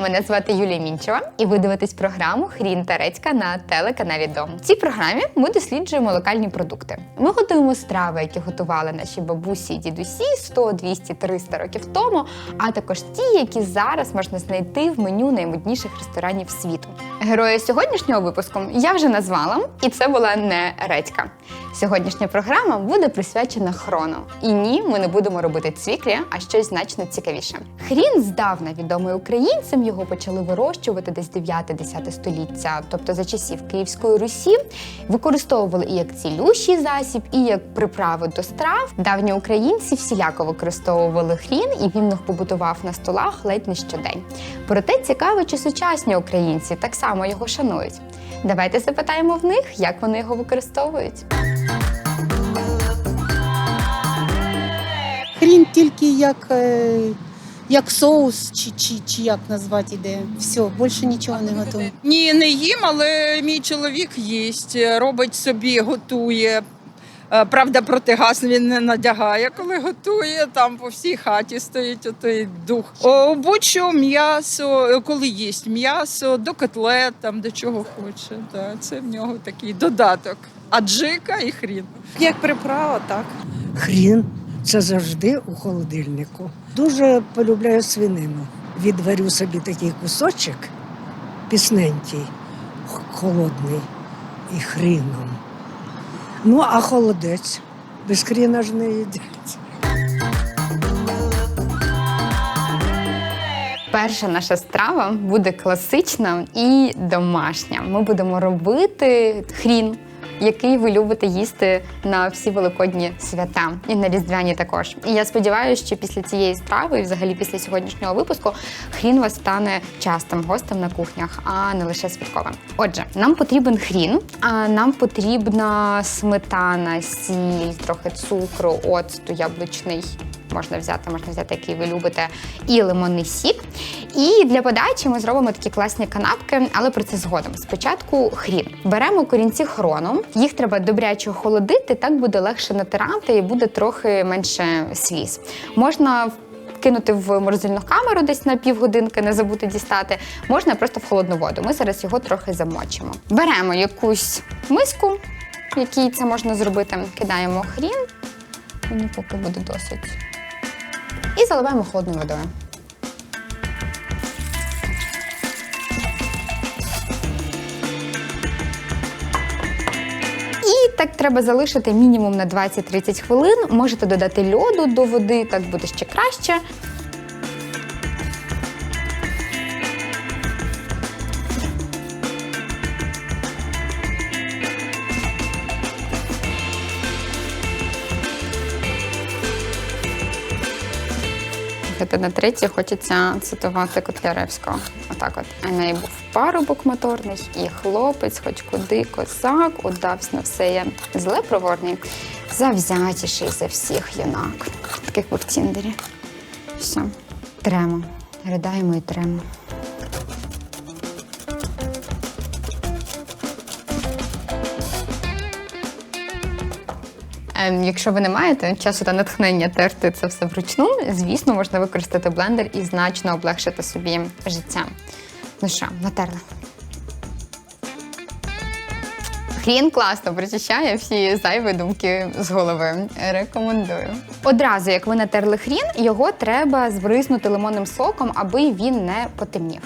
Мене звати Юлія Мінчева, і ви дивитесь програму Хрін та Редька на телеканалі Дом. В цій програмі ми досліджуємо локальні продукти. Ми готуємо страви, які готували наші бабусі і дідусі 100, 200, 300 років тому, а також ті, які зараз можна знайти в меню наймодніших ресторанів світу. Героя сьогоднішнього випуску я вже назвала, і це була не редька. Сьогоднішня програма буде присвячена хрону. І ні, ми не будемо робити цвіклі, а щось значно цікавіше. Хрін здавна відомий українцям. Його почали вирощувати десь 9-10 століття, тобто за часів Київської Русі. Використовували і як цілющий засіб, і як приправу до страв. Давні українці всіляко використовували хрін, і він них побутував на столах ледь не щодень. Проте цікаво, чи сучасні українці так само його шанують. Давайте запитаємо в них, як вони його використовують. Хрін тільки як, е, як соус, чи, чи, чи як назвати іде. Все, більше нічого не готую. Ні, не їм, але мій чоловік їсть, робить собі, готує. Е, Правда, протигаз він не надягає, коли готує. Там по всій хаті стоїть отой дух. О, будь-що м'ясо, е, коли їсть м'ясо, до котлет, там до чого хоче. Да, це в нього такий додаток. Аджика і хрін. Як приправа, так. Хрін це завжди у холодильнику. Дуже полюбляю свинину. Відварю собі такий кусочок пісненький, холодний і хріном. Ну, а холодець без хріна ж не їдять. Перша наша страва буде класична і домашня. Ми будемо робити хрін, який ви любите їсти на всі великодні свята і на різдвяні також. І я сподіваюся, що після цієї страви, і взагалі після сьогоднішнього випуску, хрін вас стане частим гостем на кухнях, а не лише святковим. Отже, нам потрібен хрін, а нам потрібна сметана, сіль, трохи цукру, оцту, яблучний можна взяти, можна взяти, який ви любите, і лимонний сік. І для подачі ми зробимо такі класні канапки, але про це згодом. Спочатку хрін. Беремо корінці хрону, їх треба добряче охолодити, так буде легше натирати і буде трохи менше сліз. Можна кинути в морозильну камеру десь на півгодинки, не забути дістати. Можна просто в холодну воду. Ми зараз його трохи замочимо. Беремо якусь миску, в якій це можна зробити. Кидаємо хрін. Мені поки буде досить. І заливаємо холодною водою. І так треба залишити мінімум на 20-30 хвилин. Можете додати льоду до води, так буде ще краще. Слухайте, на третє хочеться цитувати Котляревського. Отак от. Неї був парубок моторний, і хлопець, хоч куди козак, удався на все є зле проворний, завзятіший за всіх юнак. Таких в Тіндері. Все. Тремо. Ридаємо і тремо. Якщо ви не маєте часу та натхнення терти це все вручну, звісно, можна використати блендер і значно облегшити собі життя. Ну що, натерли. Хрін класно прочищає всі зайві думки з голови. Рекомендую. Одразу, як ви натерли хрін, його треба збризнути лимонним соком, аби він не потемнів.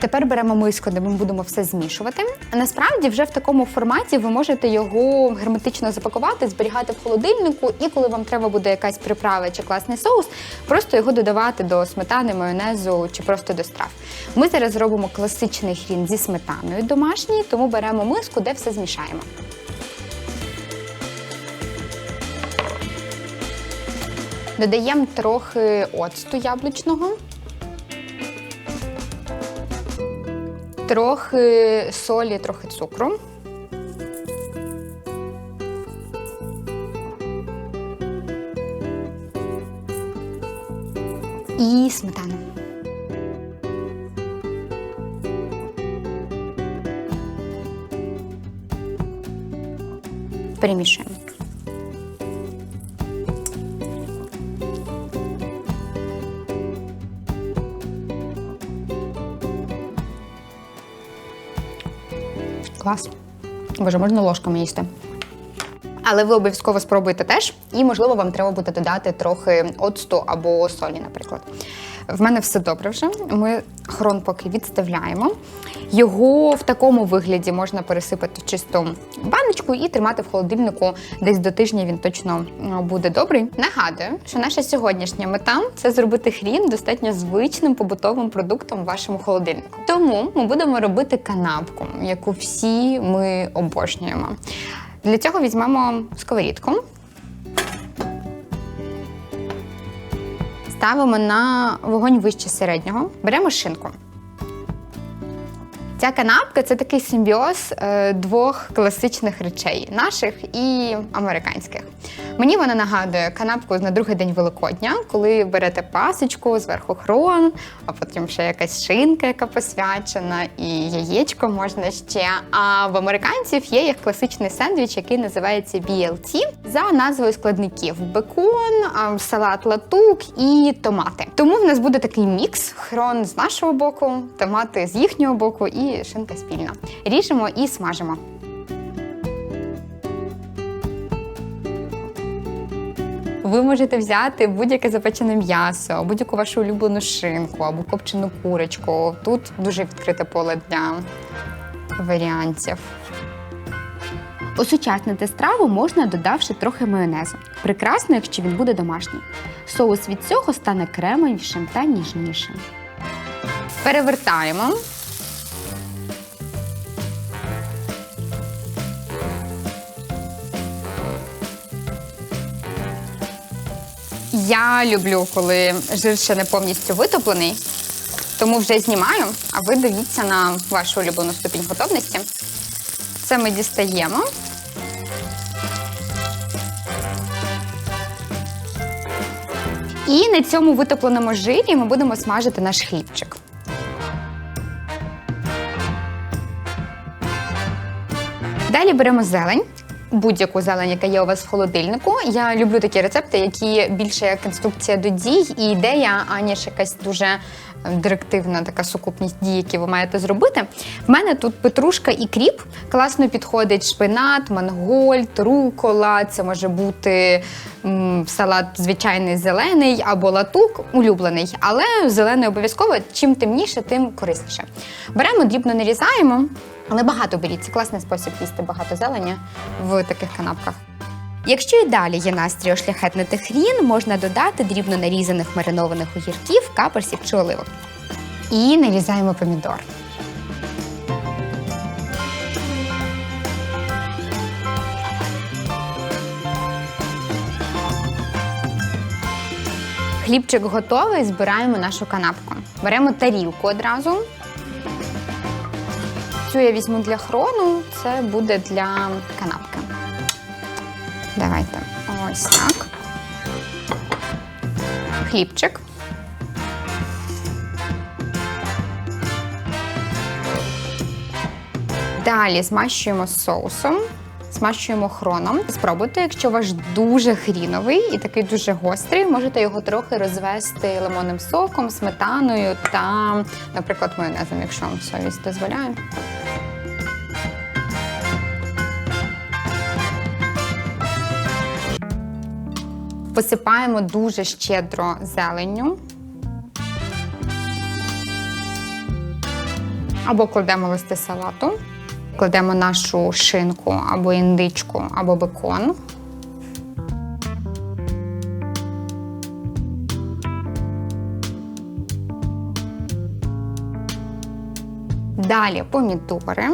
Тепер беремо миску, де ми будемо все змішувати. Насправді, вже в такому форматі ви можете його герметично запакувати, зберігати в холодильнику, і коли вам треба буде якась приправа чи класний соус, просто його додавати до сметани, майонезу чи просто до страв. Ми зараз зробимо класичний хрін зі сметаною домашній, тому беремо миску, де все змішаємо. Додаємо трохи оцту яблучного. трохи солі, трохи цукру. І сметану. Перемішуємо. Клас. Боже, можна ложками їсти. Але ви обов'язково спробуйте теж, і можливо вам треба буде додати трохи оцту або солі, наприклад. В мене все добре вже. Ми хрон поки відставляємо. Його в такому вигляді можна пересипати в чисту баночку і тримати в холодильнику десь до тижня. Він точно е, буде добрий. Нагадую, що наша сьогоднішня мета це зробити хрін достатньо звичним побутовим продуктом в вашому холодильнику. Тому ми будемо робити канапку, яку всі ми обожнюємо. Для цього візьмемо сковорідку. Ставимо на вогонь вище середнього. Беремо шинку. Ця канапка це такий симбіоз е, двох класичних речей наших і американських. Мені вона нагадує канапку на другий день Великодня, коли берете пасочку, зверху хрон, а потім ще якась шинка, яка посвячена, і яєчко можна ще. А в американців є їх класичний сендвіч, який називається BLT, за назвою складників: бекон, салат латук і томати. Тому в нас буде такий мікс: хрон з нашого боку, томати з їхнього боку і шинка спільна. Ріжемо і смажимо. Ви можете взяти будь-яке запечене м'ясо, будь-яку вашу улюблену шинку або копчену курочку. Тут дуже відкрите поле для варіантів. Осучаснити страву можна, додавши трохи майонезу. Прекрасно, якщо він буде домашній. Соус від цього стане кремовішим та ніжнішим. Перевертаємо. Я люблю, коли жир ще не повністю витоплений, тому вже знімаю, а ви дивіться на вашу улюблену ступінь готовності. Це ми дістаємо. І на цьому витопленому жирі ми будемо смажити наш хлібчик. Далі беремо зелень. Будь-яку зелень, яка є у вас в холодильнику. Я люблю такі рецепти, які більше як інструкція до дій і ідея, аніж якась дуже директивна така сукупність дій, які ви маєте зробити. В мене тут петрушка і кріп. Класно підходить шпинат, мангольд, рукола. Це може бути м, салат звичайний зелений або латук, улюблений. Але зелений обов'язково чим темніше, тим корисніше. Беремо, дрібно нарізаємо. Але багато беріть. Це класний спосіб їсти багато зелені в таких канапках. Якщо і далі є настрій ошляхетнити хрін, можна додати дрібно нарізаних маринованих огірків, каперсів чи оливок. І нарізаємо помідор. Хлібчик готовий, збираємо нашу канапку. Беремо тарілку одразу. Цю я візьму для хрону, це буде для канапки. Ось так. Хлібчик. Далі змащуємо соусом, змащуємо хроном. Спробуйте, якщо ваш дуже хріновий і такий дуже гострий, можете його трохи розвести лимонним соком, сметаною та, наприклад, майонезом, якщо вам совість дозволяє. Посипаємо дуже щедро зеленню. Або кладемо листи салату, кладемо нашу шинку або індичку, або бекон. Далі помідори.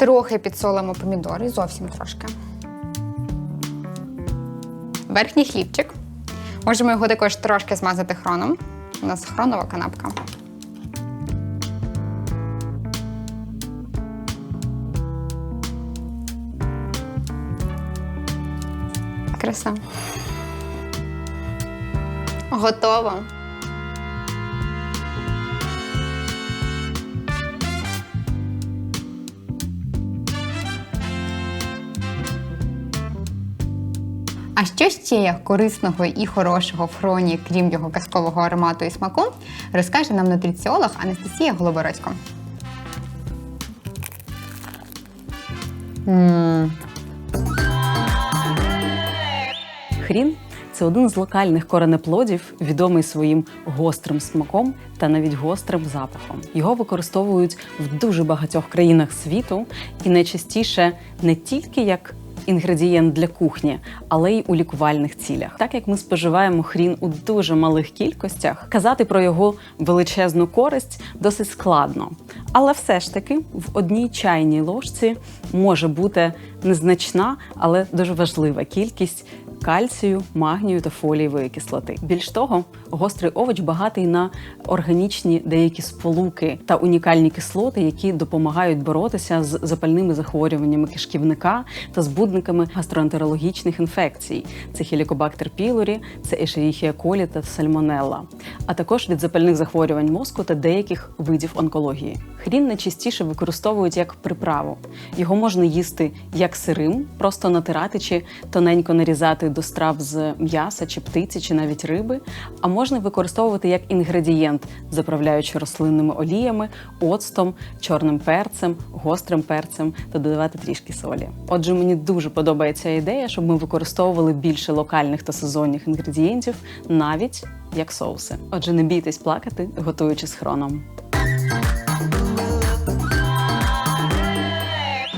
Трохи підсолимо помідори, зовсім трошки. Верхній хлібчик. Можемо його також трошки змазати хроном. У нас хронова канапка. Краса. Готово. А що ще корисного і хорошого в хроні, крім його казкового аромату і смаку, розкаже нам нутриціолог Анастасія Голобородько. Хрін це один з локальних коренеплодів, відомий своїм гострим смаком та навіть гострим запахом. Його використовують в дуже багатьох країнах світу і найчастіше не тільки як інгредієнт для кухні, але й у лікувальних цілях. Так як ми споживаємо хрін у дуже малих кількостях, казати про його величезну користь досить складно. Але все ж таки в одній чайній ложці може бути незначна, але дуже важлива кількість кальцію, магнію та фолієвої кислоти. Більш того, гострий овоч багатий на органічні деякі сполуки та унікальні кислоти, які допомагають боротися з запальними захворюваннями кишківника та збудниками гастроентерологічних інфекцій. Це хелікобактер пілорі, це ешеріхія колі та сальмонелла, а також від запальних захворювань мозку та деяких видів онкології. Хрін найчастіше використовують як приправу. Його можна їсти як сирим, просто натирати чи тоненько нарізати до страв з м'яса чи птиці, чи навіть риби, а можна використовувати як інгредієнт, заправляючи рослинними оліями, оцтом, чорним перцем, гострим перцем та додавати трішки солі. Отже, мені дуже подобається ідея, щоб ми використовували більше локальних та сезонних інгредієнтів, навіть як соуси. Отже, не бійтесь плакати, готуючи з хроном.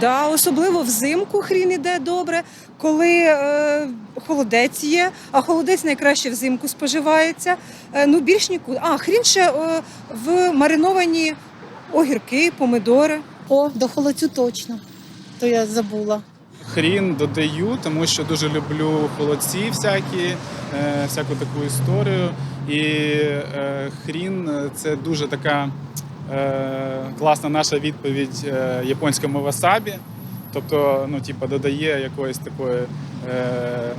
Да, особливо взимку хрін іде добре, коли е, холодець є, а холодець найкраще взимку споживається. Е, ну більш нікуди. А хрін ще е, в мариновані огірки, помидори. О, до холодцю точно. То я забула. Хрін додаю, тому що дуже люблю холодці всякі, е, всяку таку історію. І е, хрін е, це дуже така класна наша відповідь е, японському васабі. Тобто, ну, типу, додає якоїсь такої е,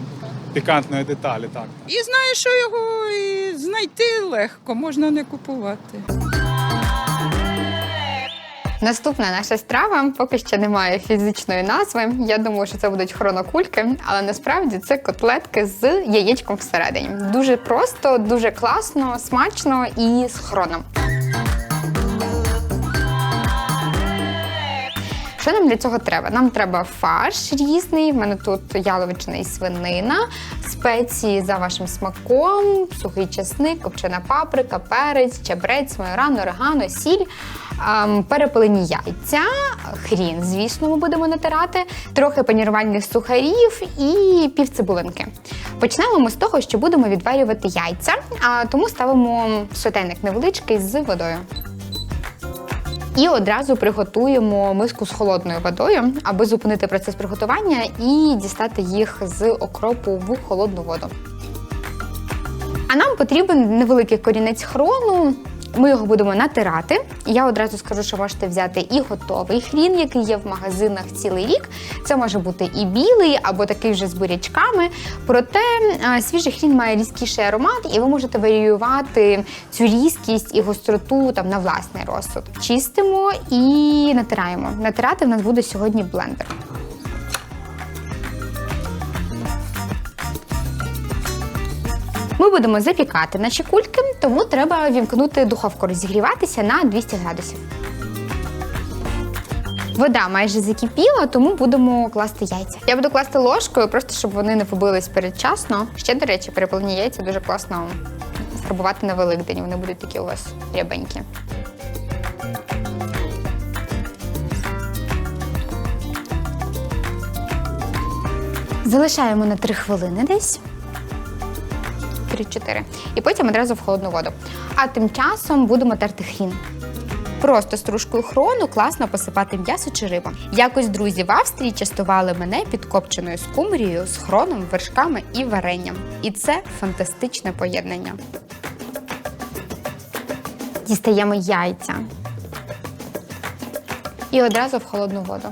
пікантної деталі. Так. І знаю, що його і знайти легко, можна не купувати. Наступна наша страва поки що не має фізичної назви. Я думаю, що це будуть хронокульки, але насправді це котлетки з яєчком всередині. Дуже просто, дуже класно, смачно і з хроном. Що нам для цього треба? Нам треба фарш різний. В мене тут яловичина і свинина, спеції за вашим смаком, сухий чесник, копчена паприка, перець, чебрець, майоран, орегано, сіль. ем, Перепилені яйця, хрін, звісно, ми будемо натирати, трохи панірувальних сухарів і пів цибулинки. Почнемо ми з того, що будемо відварювати яйця, тому ставимо сотейник невеличкий з водою. І одразу приготуємо миску з холодною водою, аби зупинити процес приготування і дістати їх з окропу в холодну воду. А нам потрібен невеликий корінець хрону. Ми його будемо натирати. Я одразу скажу, що можете взяти і готовий хрін, який є в магазинах цілий рік. Це може бути і білий, або такий вже з бурячками. Проте свіжий хрін має різкіший аромат, і ви можете варіювати цю різкість і гостроту там на власний розсуд. Чистимо і натираємо. Натирати в нас буде сьогодні блендер. Ми будемо запікати наші кульки, тому треба вімкнути духовку розігріватися на 200 градусів. Вода майже закипіла, тому будемо класти яйця. Я буду класти ложкою, просто щоб вони не побились передчасно. Ще, до речі, перепилені яйця дуже класно фарбувати на Великдень. Вони будуть такі у вас рябенькі. Залишаємо на 3 хвилини десь. 3-4. І потім одразу в холодну воду. А тим часом будемо терти хрін. Просто стружкою хрону класно посипати м'ясо чи риба. Якось друзі в Австрії частували мене підкопченою скумбрією з хроном, вершками і варенням. І це фантастичне поєднання. Дістаємо яйця. І одразу в холодну воду.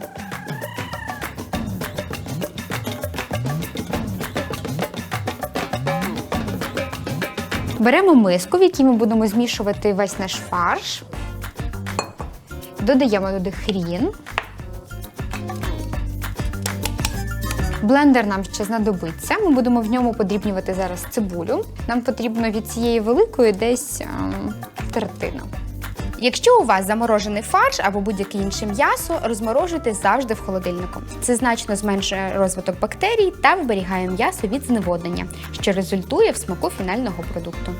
Беремо миску, в якій ми будемо змішувати весь наш фарш. Додаємо туди хрін. Блендер нам ще знадобиться. Ми будемо в ньому подрібнювати зараз цибулю. Нам потрібно від цієї великої десь ем, третина. Якщо у вас заморожений фарш або будь-яке інше м'ясо, розморожуйте завжди в холодильнику. Це значно зменшує розвиток бактерій та вберігає м'ясо від зневоднення, що результує в смаку фінального продукту.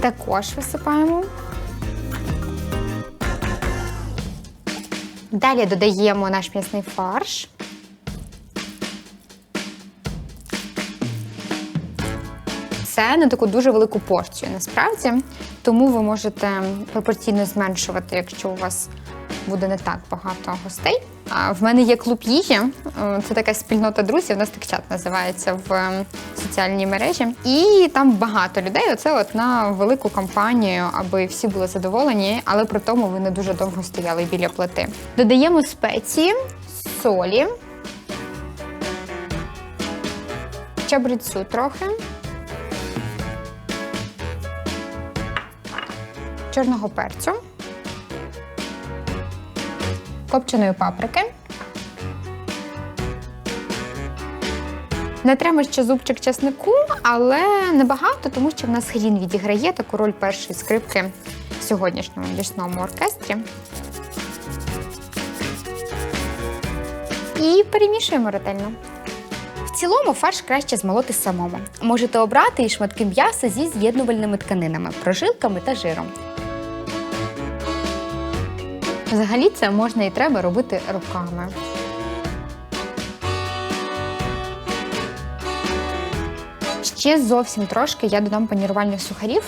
Також висипаємо. Далі додаємо наш м'ясний фарш. Це на таку дуже велику порцію насправді, тому ви можете пропорційно зменшувати, якщо у вас буде не так багато гостей. А в мене є клуб їжі. е, Це така спільнота друзів. У нас так чат називається в е, соціальній мережі. І там багато людей. Оце от на велику кампанію, аби всі були задоволені, але при тому ви не дуже довго стояли біля плити. Додаємо спеції, солі, чабрецю трохи. Чорного перцю, копченої паприки. Не треба ще зубчик чеснику, але небагато, тому що в нас хрін відіграє таку роль першої скрипки в сьогоднішньому лісному оркестрі. І перемішуємо ретельно. В цілому фарш краще змолоти самому. Можете обрати і шматки м'яса зі з'єднувальними тканинами, прожилками та жиром. Взагалі це можна і треба робити руками. Ще зовсім трошки я додам панірувальних сухарів.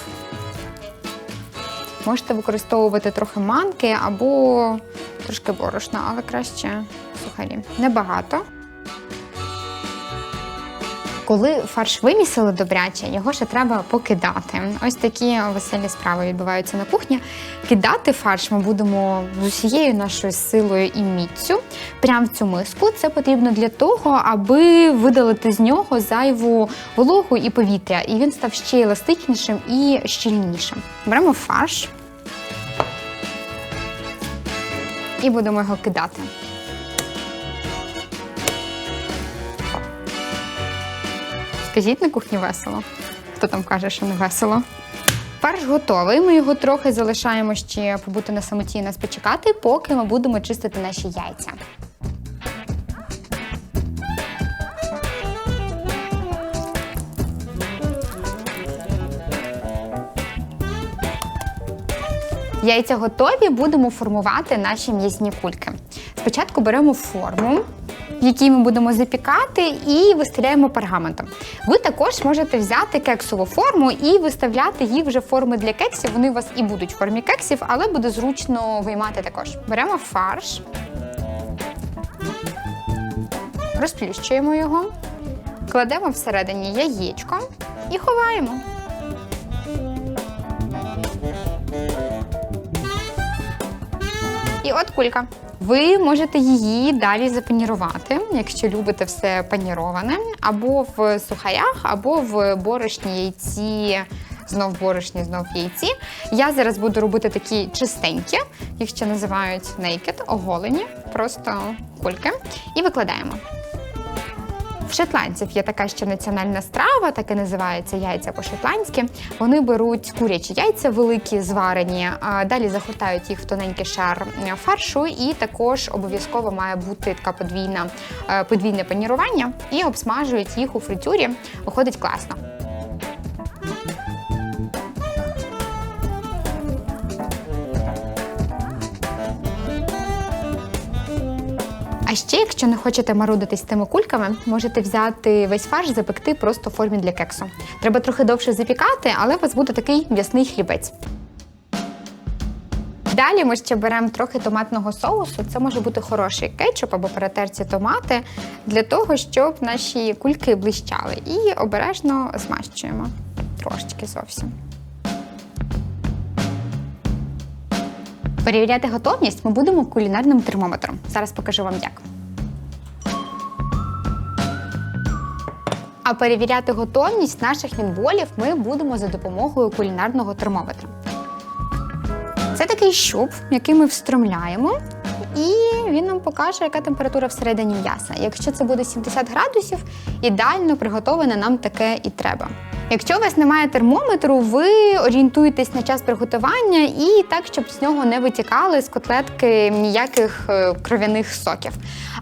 Можете використовувати трохи манки або трошки борошна, але краще сухарі. Небагато. Коли фарш вимісили добряче, його ще треба покидати. Ось такі веселі справи відбуваються на кухні. Кидати фарш ми будемо з усією нашою силою і міцю прямо в цю миску. Це потрібно для того, аби видалити з нього зайву вологу і повітря, і він став ще еластичнішим і щільнішим. Беремо фарш і будемо його кидати. Скажіть на кухні весело. Хто там каже, що не весело? Фарш готовий. Ми його трохи залишаємо ще побути на самоті і нас почекати, поки ми будемо чистити наші яйця. Яйця готові, будемо формувати наші м'ясні кульки. Спочатку беремо форму, в якій ми будемо запікати, і виставляємо пергаментом. Ви також можете взяти кексову форму і виставляти їх вже форми для кексів. Вони у вас і будуть в формі кексів, але буде зручно виймати також. Беремо фарш, розплющуємо його, кладемо всередині яєчко і ховаємо. І от кулька. Ви можете її далі запанірувати, якщо любите все паніроване, або в сухарях, або в борошні яйці. Знов борошні, знов яйці. Я зараз буду робити такі чистенькі, їх ще називають naked, оголені, просто кульки. І викладаємо. В шотландців є така ще національна страва, так і називається яйця по-шотландськи. Вони беруть курячі яйця великі, зварені, далі загортають їх в тоненький шар фаршу, і також обов'язково має бути така подвійна, е, подвійне панірування і обсмажують їх у фритюрі. Виходить класно. А ще, якщо не хочете марудитись тими кульками, можете взяти весь фарш, запекти просто в формі для кексу. Треба трохи довше запікати, але у вас буде такий м'ясний хлібець. Далі ми ще беремо трохи томатного соусу. Це може бути хороший кетчуп або перетерті томати для того, щоб наші кульки блищали. І обережно змащуємо трошечки зовсім. Перевіряти готовність ми будемо кулінарним термометром. Зараз покажу вам як. А перевіряти готовність наших мінболів ми будемо за допомогою кулінарного термометра. Це такий щуп, який ми встромляємо, і він нам покаже, яка температура всередині м'яса. Якщо це буде 70 градусів, ідеально приготоване нам таке і треба. Якщо у вас немає термометру, ви орієнтуєтесь на час приготування і так, щоб з нього не витікали з котлетки ніяких е, кров'яних соків.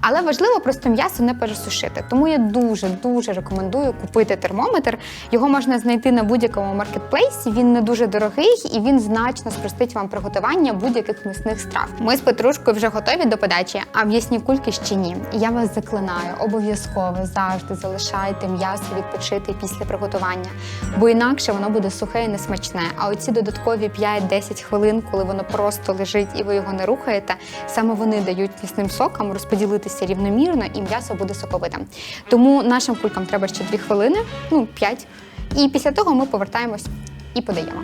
Але важливо просто м'ясо не пересушити. Тому я дуже дуже рекомендую купити термометр. Його можна знайти на будь-якому маркетплейсі. Він не дуже дорогий і він значно спростить вам приготування будь-яких м'ясних страв. Ми з петрушкою вже готові до подачі, а м'ясні кульки ще ні. Я вас заклинаю, обов'язково завжди залишайте м'ясо відпочити після приготування, бо інакше воно буде сухе і несмачне. А оці додаткові 5-10 хвилин, коли воно просто лежить і ви його не рухаєте, саме вони дають м'ясним сокам розподілитися рівномірно, і м'ясо буде соковитим. Тому нашим кулькам треба ще 2 хвилини, ну 5. І після того ми повертаємось і подаємо.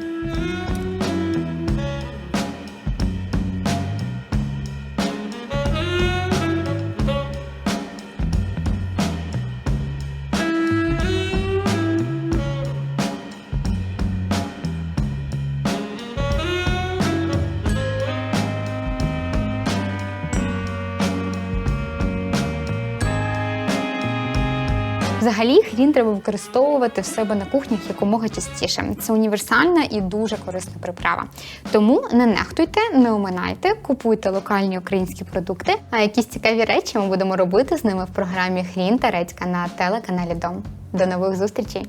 Взагалі, хрін треба використовувати в себе на кухнях якомога частіше. Це універсальна і дуже корисна приправа. Тому не нехтуйте, не оминайте, купуйте локальні українські продукти. А якісь цікаві речі ми будемо робити з ними в програмі Хрін та Редька на телеканалі Дом. До нових зустрічей!